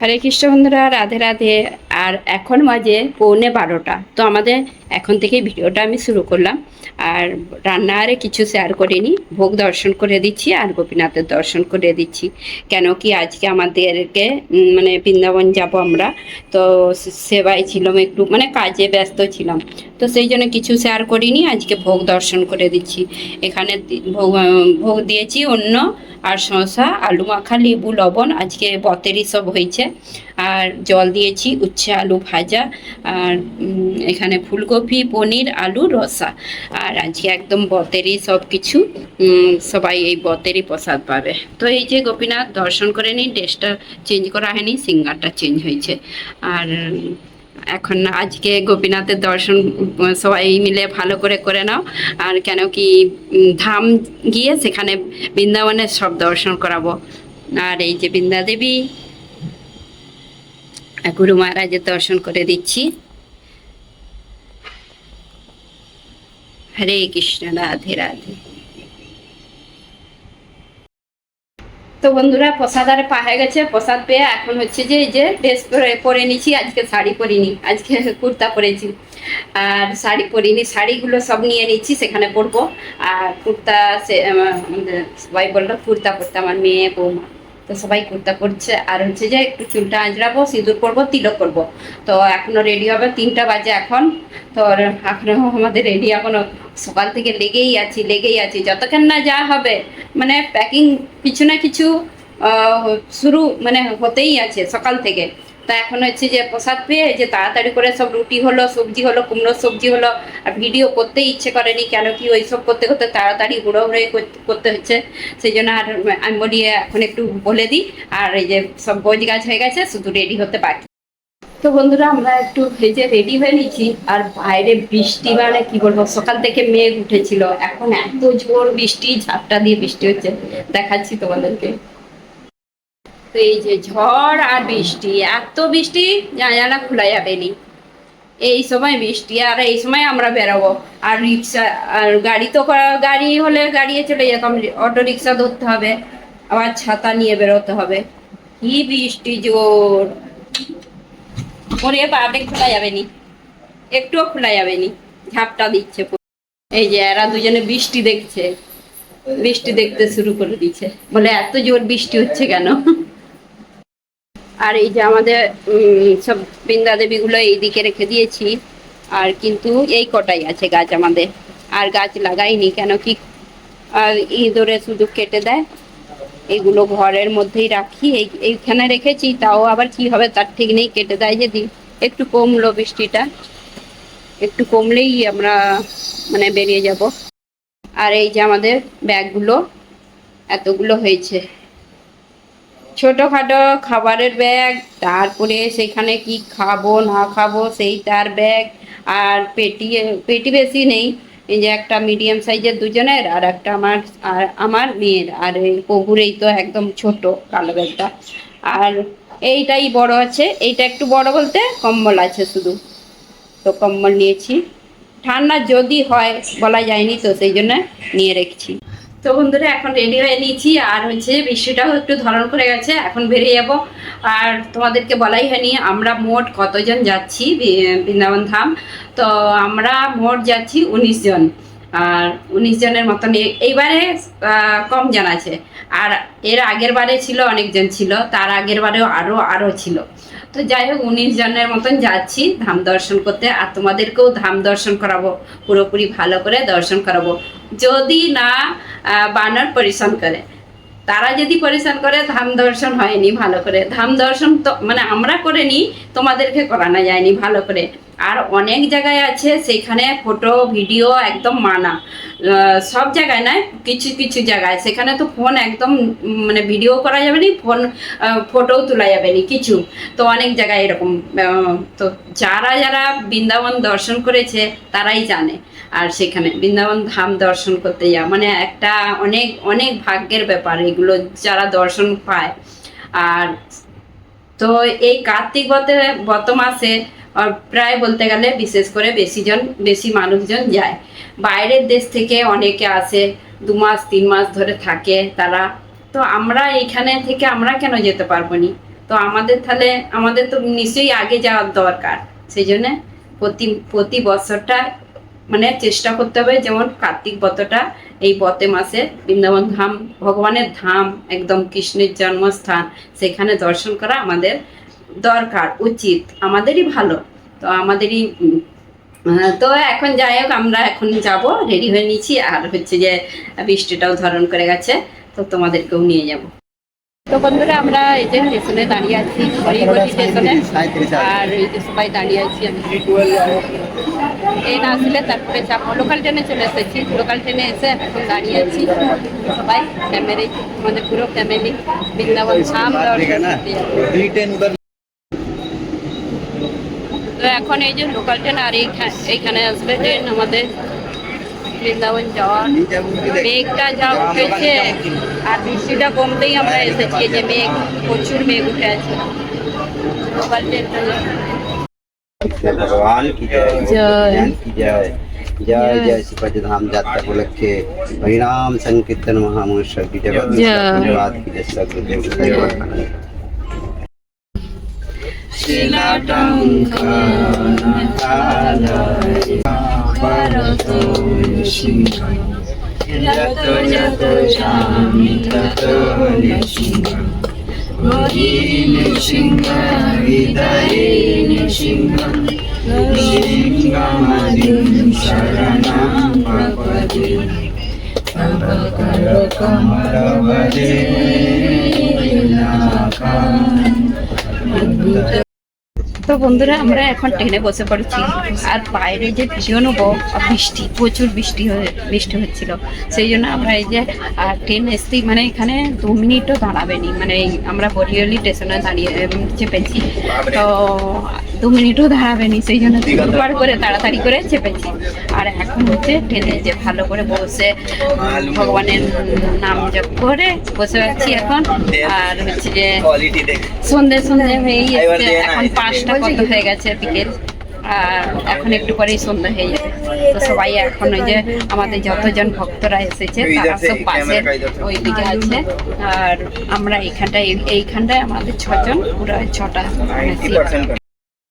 হরে কৃষ্ণ বন্ধুরা রাধে রাধে। আর এখন বাজে পৌনে বারোটা। তো আমাদের এখন থেকে ভিডিওটা আমি শুরু করলাম। আর রান্না আরে কিছু শেয়ার করিনি। ভোগ দর্শন করে দিচ্ছি আর গোপীনাথের দর্শন করে দিচ্ছি। কেন কি আজকে আমাদেরকে মানে বৃন্দাবন যাব আমরা। তো সেবাই ছিলাম একটু মানে কাজে ব্যস্ত ছিলাম। তো সেই জন্য কিছু শেয়ার করিনি। আজকে ভোগ দর্শন করে দিচ্ছি। এখানে ভোগ ভোগ দিয়েছি অন্য আর শসা, আলু মাখা, লেবু, লবণ। আজকে বতেরই সব হয়েছে। আর জল দিয়েছি, উচ্ছে আলু ভাজা আর এখানে ফুলকপি, পনির, আলু, রসা। আর আজকে একদম বতেরই সব কিছু সবাই এই বতেরই প্রসাদ পাবে। তো এই যে গোপীনাথ, দর্শন করে নিন, ড্রেসটা চেঞ্জ করা হয়নি, সিঙ্গারটা চেঞ্জ হয়েছে। আর, এখন আজকে গোপীনাথের দর্শন, সবাই মিলে ভালো করে করে নাও। আর কেন কি ধাম গিয়ে সেখানে বৃন্দাবনের সব দর্শন করাবো। আর এই যে বৃন্দা দেবী গুরু মহারাজের দর্শন করে দিচ্ছি। হরে কৃষ্ণ, রাধে রাধে। তো বন্ধুরা, প্রসাদ আর পা হয়ে গেছে। প্রসাদ পেয়ে এখন হচ্ছে যে, এই যে ড্রেস পরে নিছি। আজকে শাড়ি পরিনি, আজকে কুর্তা পরেছি। আর শাড়ি পরিনি, শাড়িগুলো সব নিয়ে নিচ্ছি, সেখানে পরবো। আর কুর্তা, সে সবাই বলল, কুর্তা পরতে আমার মেয়ে, বৌমা। তো সবাই কুর্তা করছে আর হচ্ছে যে একটু চুলটা আঁচড়াবো, সিঁদুর করব তিলক করব তো এখনও রেডি হবে তিনটা বাজে এখন। তো এখনও এখনও আমাদের রেডি এখনও সকাল থেকে লেগেই আছি লেগেই আছি। যতক্ষণ না যা হবে মানে প্যাকিং কিছু না কিছু শুরু মানে হতেই আছে সকাল থেকে। তা এখন হচ্ছে যে প্রসাদ পেয়ে যে তাড়াতাড়ি করে সব রুটি হলো, সবজি হলো, কুমড়োর সবজি হলো, আর ভিডিও করতে ইচ্ছে করেনি কেন কি ওই সব করতে করতে তাড়াতাড়ি হুড়ো হুড়ে করতে হচ্ছে। সেই জন্য আর আমি বলি এখন একটু বলে দিই, আর এই যে সব গোজ গাছ হয়ে গেছে, শুধু রেডি হতে বাকি। তো বন্ধুরা, আমরা একটু ভেজে রেডি হয়ে নিচ্ছি আর বাইরে বৃষ্টি মানে কি বলব, সকাল থেকে মেঘ উঠেছিল। এখন এত জোর বৃষ্টি, ঝাপটা দিয়ে বৃষ্টি হচ্ছে। দেখাচ্ছি তোমাদেরকে। তো এই যে ঝড় আর বৃষ্টি, এত বৃষ্টি জানালা খোলা যাবে নি। এই সময় বৃষ্টি, আর এই সময় আমরা বেরোবো। আর রিক্সা, আর গাড়ি তো গাড়ি হলে গাড়িয়ে চলে যেতাম, অটো রিক্সা ধরতে হবে, আবার ছাতা নিয়ে বেরোতে হবে। কি বৃষ্টি জোর। ওরে পাবে খোলা যাবে নি। একটুও খোলা যাবে নি। ঝাপটা দিচ্ছে এই যে এরা দুজনে বৃষ্টি দেখছে। বৃষ্টি দেখতে শুরু করে দিচ্ছে। বলে, এত জোর বৃষ্টি হচ্ছে কেন? আর এই যে আমাদের সব বৃন্দা দেবীগুলো এইদিকে রেখে দিয়েছি। আর কিন্তু এই কটাই আছে গাছ আমাদের। আর গাছ লাগাইনি কেন কি? ইঁদুরে শুধু কেটে দেয়। এগুলো ঘরের মধ্যেই রাখি। এই, এইখানে রেখেছি, তাও আবার কি হবে তার ঠিক নেই, কেটে দেয় যদি। একটু কমলো বৃষ্টিটা। একটু কমলেই আমরা মানে বেরিয়ে যাব। আর এই যে আমাদের ব্যাগগুলো, এতগুলো হয়েছে। ছোটোখাটো খাবারের ব্যাগ, তারপরে সেখানে কি খাব, না খাব, সেই তার ব্যাগ আর পেটি পেটি বেশি নেই। এই যে একটা মিডিয়াম সাইজের দুজনের আর একটা আমার, আর আমার মেয়ের। আর এই এই তো একদম ছোট কালো ব্যাগটা। আর এইটাই বড় আছে। এইটা একটু বড় বলতে কম্বল আছে শুধু। তো কম্বল নিয়েছি। ঠান্ডা যদি হয়, বলা যায়নি তো, সেই জন্য নিয়ে রেখেছি। তো বন্ধুরা, এখন রেডি হয়ে নিয়েছি। আর হচ্ছে বৃষ্টিটাও একটু ধরন করে গেছে, এখন বেরিয়ে যাব। আর তোমাদেরকে বলাই হয়নি, আমরা মোট কতজন যাচ্ছি বৃন্দাবন ধাম? তো আমরা মোট যাচ্ছি উনিশ জন। আর উনিশ জনের মতন এইবারে কম জন আছে। আর এর আগের বারে ছিল অনেকজন ছিল, তার আগের বারেও আরও আরও ছিল। তো যাই হোক, উনিশ জনের মতন যাচ্ছি, ধাম দর্শন করতে। আর তোমাদেরকেও ধাম দর্শন করাবো, পুরোপুরি ভালো করে দর্শন করাবো। যদি না বানর পরিশ্রম করে। তারা যদি পরিশ্রম করে, ধাম দর্শন হয়নি ভালো করে। ধাম দর্শন তো মানে আমরা করে নিই তোমাদেরকে করানো যায়নি ভালো করে। আর অনেক জায়গায় আছে, সেখানে ফটো, ভিডিও একদম মানা। সব জায়গায় নয়, কিছু কিছু জায়গায়। সেখানে তো ফোন একদম মানে ভিডিও করা যাবে না ফোন ফটোও তোলা যাবে না, কিছু। তো অনেক জায়গায় এরকম তো যারা যারা বৃন্দাবন দর্শন করেছে, তারাই জানে। আর সেখানে বৃন্দাবন ধাম দর্শন করতে যাওয়া মানে একটা অনেক অনেক ভাগ্যের ব্যাপার এগুলো যারা দর্শন পায়। আর তো এই কার্তিক গত মাসে আহ, প্রায় বলতে গেলে বিশেষ করে বেশি জন বেশি মানুষজন যায়। বাইরের দেশ থেকে অনেকে আসে দু মাস তিন মাস ধরে থাকে তারা। তো আমরা এইখানে থেকে আমরা কেন যেতে পারব নি? তো আমাদের তাহলে আমাদের তো নিশ্চয়ই আগে যাওয়ার দরকার। সেই জন্যে প্রতি প্রতি বছরটা মানে চেষ্টা করতে হবে যেমন কার্তিক ব্রতটা এই বতে মাসে বৃন্দাবন ধাম ভগবানের ধাম একদম কৃষ্ণের জন্মস্থান সেখানে দর্শন করা আমাদের দরকার উচিত আমাদেরই ভালো তো আমাদেরই তো এখন যাই হোক আমরা এখন যাব রেডি হয়ে নিয়েছি আর হচ্ছে যে বৃষ্টিটাও ধরন করে গেছে তো তোমাদেরকেও নিয়ে যাব তো বন্ধুরা আমরা এই যে স্টেশনে দাঁড়িয়ে আছি হরিগতি স্টেশনে আর এই যে সবাই দাঁড়িয়ে আছি আমি এই না আসলে তারপরে লোকাল ট্রেনে চলে এসেছি লোকাল ট্রেনে এসে এখন দাঁড়িয়ে আছি সবাই ফ্যামিলি আমাদের পুরো ফ্যামিলি বৃন্দাবন। তো এখন এই যে লোকাল ট্রেন আর এইখানে এইখানে আসবে ট্রেন আমাদের বৃন্দাবন যাওয়ার মেঘটা যা উঠেছে আর বৃষ্টিটা কমতেই আমরা এসেছি এই যে মেঘ প্রচুর মেঘ উঠে আছে লোকাল ট্রেনটা भगवान की जय जय। ज्ञान की जय जय जय। जय श्रीपति धाम जात्रा उपलक्षे हरिनाम संकीर्तन महामहोत्सव की जय जय। धन्यवाद की जय सगुरुदेव दैवानंद তো বন্ধুরা, আমরা এখন ট্রেনে বসে পড়েছি। আর বাইরে যে নেব বৃষ্টি, প্রচুর বৃষ্টি হয়ে, বৃষ্টি হচ্ছিল। সেই জন্য আমরা এই যে ট্রেন এসেছি মানে এখানে দু মিনিটও দাঁড়াবেনি। মানে আমরা বরিয়ালি স্টেশনে দাঁড়িয়ে চেপেছি। তো দু মিনিটও দাঁড়াবেনি সেই জন্য দুবার করে তাড়াতাড়ি করে চেপেছি। আর এখন হচ্ছে ট্রেনে যে ভালো করে বসে ভগবানের নাম জপ করে বসে আছি এখন। আর হচ্ছে যে সন্ধে সন্ধে হয়েই এখন পাঁচটা কত হয়ে গেছে বিকেল? আর এখন একটু পরেই সন্ধ্যা হয়ে যাবে। তো সবাই এখন ওই যে আমাদের যতজন ভক্তরা এসেছে তারা সব পাশে ওই দিকে আছে। আর আমরা এইখানটায় এইখানটায় আমাদের ছজন পুরো ছটা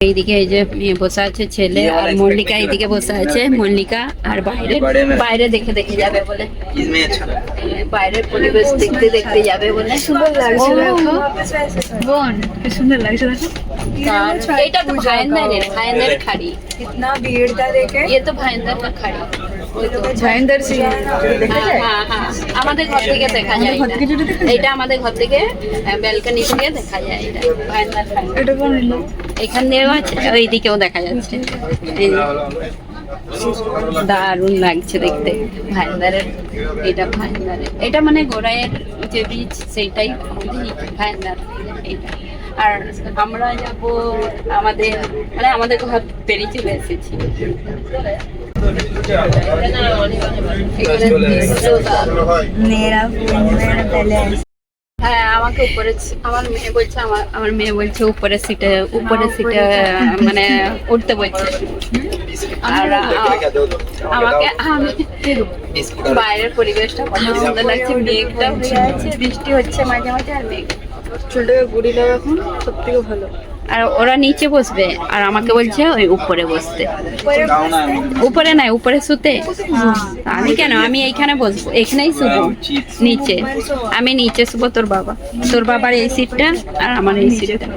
এইদিকে এই যে মেয়ে বসে আছে ছেলে আর মল্লিকা এইদিকে বসে আছে মল্লিকা আর বাইরে বাইরে দেখে দেখে যাবে বলে इसमें अच्छा বাইরের পরিবেশ দেখতে দেখতে যাবে বলে সুন্দর লাগছে ও। দেখো বোন কি সুন্দর লাগছে দেখো আর এইটা তো ভাইন্দারের ভাইন্দারের খাড়ি कितना भीड़ था देखे ये तो ভাইন্দার का খাড়ি জয়েন্দ্র সিং হ্যাঁ, হ্যাঁ, হ্যাঁ। আমাদের ঘর থেকে দেখা যায় এটা। আমাদের ঘর থেকে ব্যালকনি থেকে দেখা যায় এটা। এটা কোন এলো এখান দিয়েও আছে ওইদিকেও দেখা যাচ্ছে। দারুণ লাগছে দেখতে। ভাইন্দারের এটা ভাইন্দারের এটা মানে গোড়াইয়ের যে বীজ সেইটাই আমাদের ভাইন্দার এইটা। আর আমরা যাব আমাদের মানে আমাদের ঘর পেরিয়ে চলে এসেছি। হ্যাঁ, আমার মেয়ে বলছে, আমার আমার মেয়ে বলছে উপরে সিটে উপরে সিটে মানে উঠতে বলছে। আর আমাকে আমি বাইরের পরিবেশটা কত সুন্দর লাগছে, মেঘটা হয়ে আছে, বৃষ্টি হচ্ছে মাঝে মাঝে, আর মেঘ। চুলটাকে গুড়ি লাগা এখন সব থেকে ভালো। আর ওরা নিচে বসবে, আর আমাকে বলছে ওই উপরে বসতে। উপরে নাই, উপরে শুতে। আমি কেন? আমি এইখানে বসবো এখানেই শুবো, নিচে। আমি নিচে শুবো তোর বাবা। তোর বাবার এই সিটটা আর আমার এই সিটটা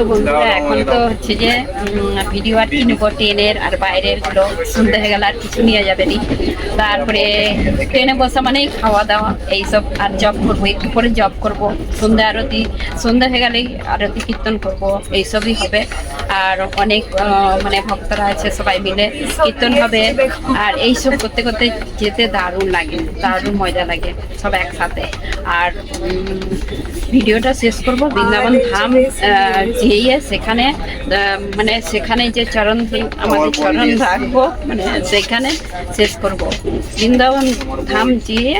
তো বন্ধুরা এখন তো হচ্ছে যে ভিডিও আর কিনবো ট্রেনের আর বাইরেরগুলো শুনতে হয়ে গেল আর কিছু নিয়ে যাবে নি। তারপরে ট্রেনে বসা মানেই খাওয়া দাওয়া এইসব আর জব করব একটু পরে জব করব। সন্ধ্যা আরতি সন্ধ্যা হয়ে গেলেই আরতি কীর্তন করব এইসবই হবে। আর অনেক মানে ভক্তরা আছে সবাই মিলে কীর্তন হবে। আর এইসব করতে করতে যেতে দারুণ লাগে দারুণ মজা লাগে সব একসাথে। আর ভিডিওটা শেষ করব বৃন্দাবন ধাম আহ, যেয়ে সেখানে মানে সেখানে যে চরণ আমাদের চরণ রাখব মানে সেখানে শেষ করব। বৃন্দাবন ধাম যেয়ে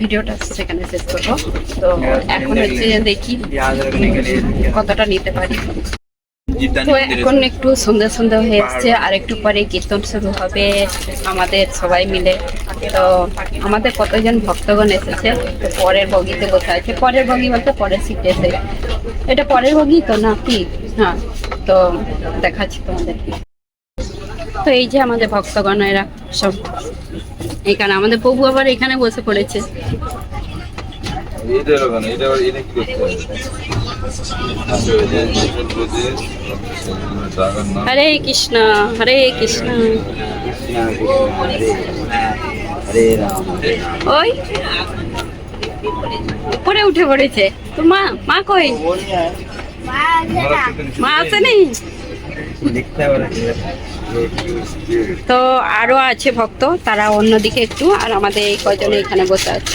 ভিডিওটা সেখানে শেষ করব। তো এখন হচ্ছে দেখি। কতটা নিতে পারি। তো এখন একটু সন্ধ্যা সন্ধ্যা হয়ে এসছে আর একটু পরে কীর্তন শুরু হবে আমাদের সবাই মিলে। তো আমাদের কতজন ভক্তগণ এসেছে? তো পরের বগিতে বসে আছে। পরের বগি বলতে পরের সিটে এসে। এটা পরের বগি তো না কি? হ্যাঁ তো দেখাচ্ছি তোমাদেরকে। তো এই যে আমাদের ভক্তগণ এরা সব। এখানে আমাদের প্রভু আবার এখানে বসে পড়েছে। হরে কৃষ্ণ হরে কৃষ্ণ। ওই, উপরে উঠে পড়েছে। তো মা মা কই? মা আসেনি তো আরও আছে ভক্ত, তারা অন্যদিকে একটু, আর আমাদের এই কজনে এখানে বসে আছে।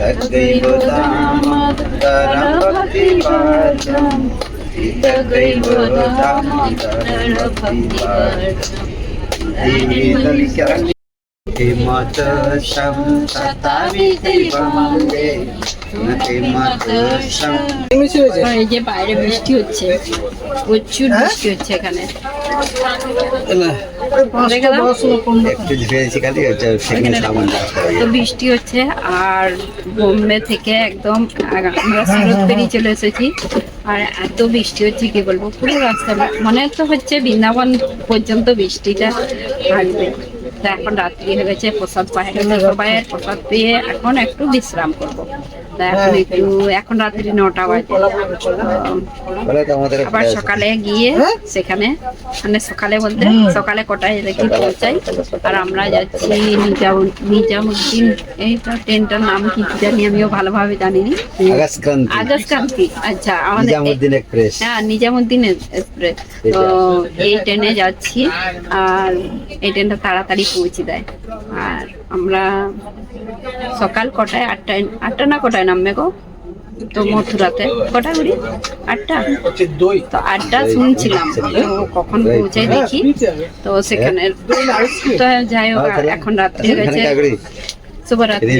सिद्धैव दामोदरभक्तिपादम् सिद्धैव दामोदरभक्तिपादम् এই যে বাইরে বৃষ্টি হচ্ছে প্রচুর বৃষ্টি হচ্ছে এখানে। তো বৃষ্টি হচ্ছে আর বোম্বে থেকে একদম আমরা সুরত পেরিয়ে চলে এসেছি আর এত বৃষ্টি হচ্ছে কি বলব? পুরো রাস্তা মনে তো হচ্ছে বৃন্দাবন পর্যন্ত বৃষ্টিটা থাকবে। তো এখন রাত্রি হয়ে গেছে, প্রসাদ পায়ে। গেছে সবাই প্রসাদ পেয়ে এখন একটু বিশ্রাম করব। তো এখন একটু এখন রাত্রি নটা বাজে। আবার সকালে গিয়ে সেখানে মানে সকালে বলতে সকালে কটায় দেখি পৌঁছাই? আর আমরা যাচ্ছি নিজাম- নিজামুদ্দিন এইটা ট্রেনটার নাম কি জানি আমিও ভালোভাবে জানি নি আগস্ট ক্রান্তি আচ্ছা আমাদের হ্যাঁ নিজামুদ্দিন এক্সপ্রেস। তো এই ট্রেনে যাচ্ছি আর এই ট্রেনটা তাড়াতাড়ি পৌঁছে দেয়। আর আমরা সকাল কটায় আটটায় আটটা না কটায় নামবে গো? তো মথুরাতে কটা ঘুরি আটটা। তো আটটা শুনছিলাম। তো কখন পৌঁছাই দেখি। তো সেখানে তো যাই হোক এখন রাত্রি হয়েছে গেছে। শুভরাত্রি।